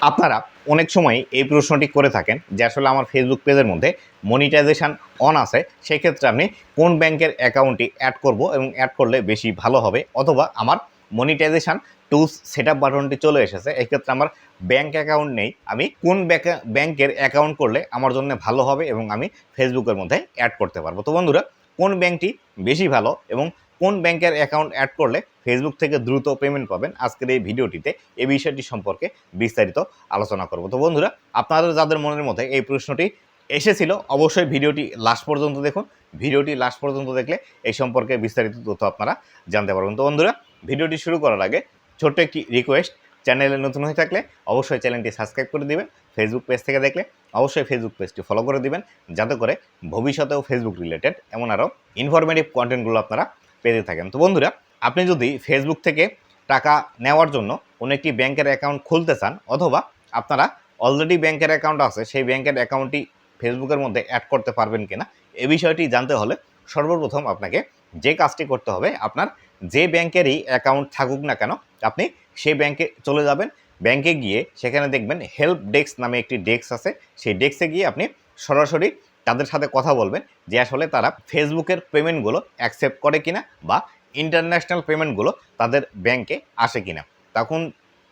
আপনারা অনেক সময় এই প্রশ্নটি করে থাকেন যে আসলে আমার ফেসবুক পেজের মধ্যে মনিটাইজেশান অন আছে, সেক্ষেত্রে আমি কোন ব্যাংকের অ্যাকাউন্টটি অ্যাড করব এবং অ্যাড করলে বেশি ভালো হবে অথবা আমার মনিটাইজেশান টুলস সেট আপ বাটনটি চলে এসেছে, এক্ষেত্রে আমার ব্যাংক অ্যাকাউন্ট নেই, আমি কোন ব্যাকা- ব্যাংকের অ্যাকাউন্ট করলে আমার জন্য ভালো হবে এবং আমি ফেসবুকের মধ্যে অ্যাড করতে পারব। তো বন্ধুরা, কোন ব্যাংকটি বেশি ভালো এবং কোন ব্যাংকের অ্যাকাউন্ট অ্যাড করলে ফেসবুক থেকে দ্রুত পেমেন্ট পাবেন? আজকের এই ভিডিওটিতে এই বিষয়টি সম্পর্কে বিস্তারিত আলোচনা করব। তো বন্ধুরা, আপনাদের যাদের মনের মধ্যে এই প্রশ্নটি এসেছিল, অবশ্যই ভিডিওটি লাস্ট পর্যন্ত দেখুন। ভিডিওটি লাস্ট পর্যন্ত দেখলে এই সম্পর্কে বিস্তারিত তথ্য আপনারা জানতে পারবেন। তো বন্ধুরা, ভিডিওটি শুরু করার আগে ছোট্ট একটি রিকোয়েস্ট চ্যানেলে নতুন হয়ে থাকলে অবশ্যই চ্যানেলটি সাবস্ক্রাইব করে দিবেন। ফেসবুক পেজ থেকে দেখলে অবশ্যই ফেসবুক পেজটি ফলো করে দিবেন। যাতে করে ভবিষ্যতেও ফেসবুক রিলেটেড এমন আরও ইনফরমেটিভ কন্টেন্টগুলো আপনারা পেতে থাকেন। তো বন্ধুরা, আপনি যদি ফেসবুক থেকে টাকা নেওয়ার জন্য কোনো একটি ব্যাংকের অ্যাকাউন্ট খুলতে চান অথবা আপনারা অলরেডি ব্যাংকের অ্যাকাউন্ট আছে, সেই ব্যাংকের অ্যাকাউন্টটি ফেসবুকের মধ্যে অ্যাড করতে পারবেন কিনা, এ বিষয়টি জানতে হলে সর্বপ্রথম আপনাকে যে কাজটি করতে হবে, আপনার যে ব্যাংকেরই অ্যাকাউন্ট থাকুক না কেন, আপনি সেই ব্যাংকে চলে যাবেন। ব্যাংকে গিয়ে সেখানে দেখবেন হেল্প ডেস্ক নামে একটি ডেস্ক আছে, সেই ডেস্কে গিয়ে আপনি সরাসরি তাদের সাথে কথা বলবেন যে আসলে তারা ফেসবুকের পেমেন্টগুলো অ্যাকসেপ্ট করে কিনা বা ইন্টারন্যাশনাল পেমেন্টগুলো তাদের ব্যাংকে আসে কিনা। তখন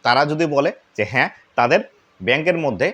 তারা যদি বলে যে হ্যাঁ তাদের ব্যাংকের মধ্যে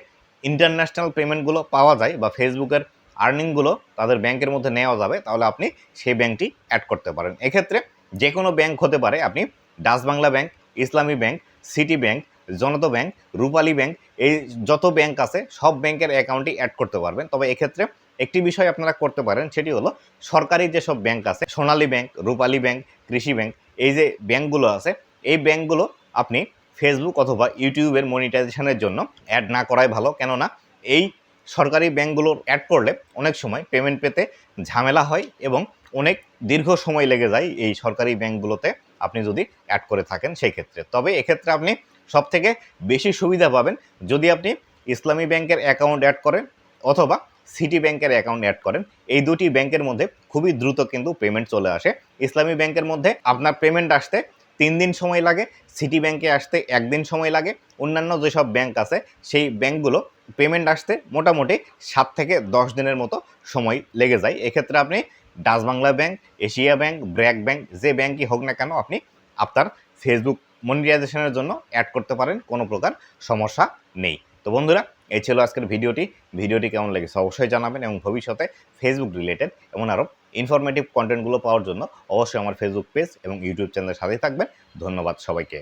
ইন্টারন্যাশনাল পেমেন্টগুলো পাওয়া যায় বা ফেসবুকের আর্নিংগুলো তাদের ব্যাংকের মধ্যে নেওয়া যাবে, তাহলে আপনি সেই ব্যাংকটি অ্যাড করতে পারেন। এক্ষেত্রে যে কোনো ব্যাংক হতে পারে, আপনি Dutch Bangla bank, Islami bank, city bank Janata bank, Rupali bank, এই যত ব্যাংক আছে, সব ব্যাংকের অ্যাকাউন্টই অ্যাড করতে পারবেন। তবে এক্ষেত্রে একটি বিষয় আপনারা করতে পারেন, সেটি হলো সরকারি যেসব ব্যাংক আছে, Sonali bank, Rupali bank, Krishi bank, এই যে ব্যাংকগুলো আছে, এই ব্যাংকগুলো আপনি ফেসবুক অথবা ইউটিউবের মনিটাইজেশনের জন্য অ্যাড না করাই ভালো। কেননা এই সরকারি ব্যাংকগুলোর অ্যাড করলে অনেক সময় পেমেন্ট পেতে ঝামেলা হয় এবং অনেক দীর্ঘ সময় লেগে যায় এই সরকারি ব্যাংকগুলোতে আপনি যদি অ্যাড করে থাকেন সেই ক্ষেত্রে। তবে এক্ষেত্রে আপনি সব থেকে বেশি সুবিধা পাবেন যদি আপনি ইসলামী ব্যাংকের অ্যাকাউন্ট অ্যাড করেন অথবা সিটি ব্যাংকের অ্যাকাউন্ট অ্যাড করেন, এই দুটি ব্যাংকের মধ্যে খুবই দ্রুত কিন্তু পেমেন্ট চলে আসে। ইসলামী ব্যাংকের মধ্যে আপনার পেমেন্ট আসতে তিন দিন সময় লাগে, সিটি ব্যাংকে আসতে একদিন সময় লাগে, অন্যান্য যেসব ব্যাংক আছে সেই ব্যাংকগুলো পেমেন্ট আসতে মোটামুটি সাত থেকে দশ দিনের মতো সময় লেগে যায়। এক্ষেত্রে আপনি Dutch Bangla bank, Asia bank, BRAC bank, যে ব্যাংকই হোক না কেন আপনি আপনার ফেসবুক মনিটাইজেশনের জন্য অ্যাড করতে পারেন, কোনো প্রকার সমস্যা নেই। তো বন্ধুরা, এই ছিল আজকের ভিডিওটি। ভিডিওটি কেমন লেগেছে অবশ্যই জানাবেন এবং ভবিষ্যতে ফেসবুক রিলেটেড এমন আরও ইনফরমেটিভ কন্টেন্টগুলো পাওয়ার জন্য অবশ্যই আমার ফেসবুক পেজ এবং ইউটিউব চ্যানেলের সাথেই থাকবেন। ধন্যবাদ সবাইকে।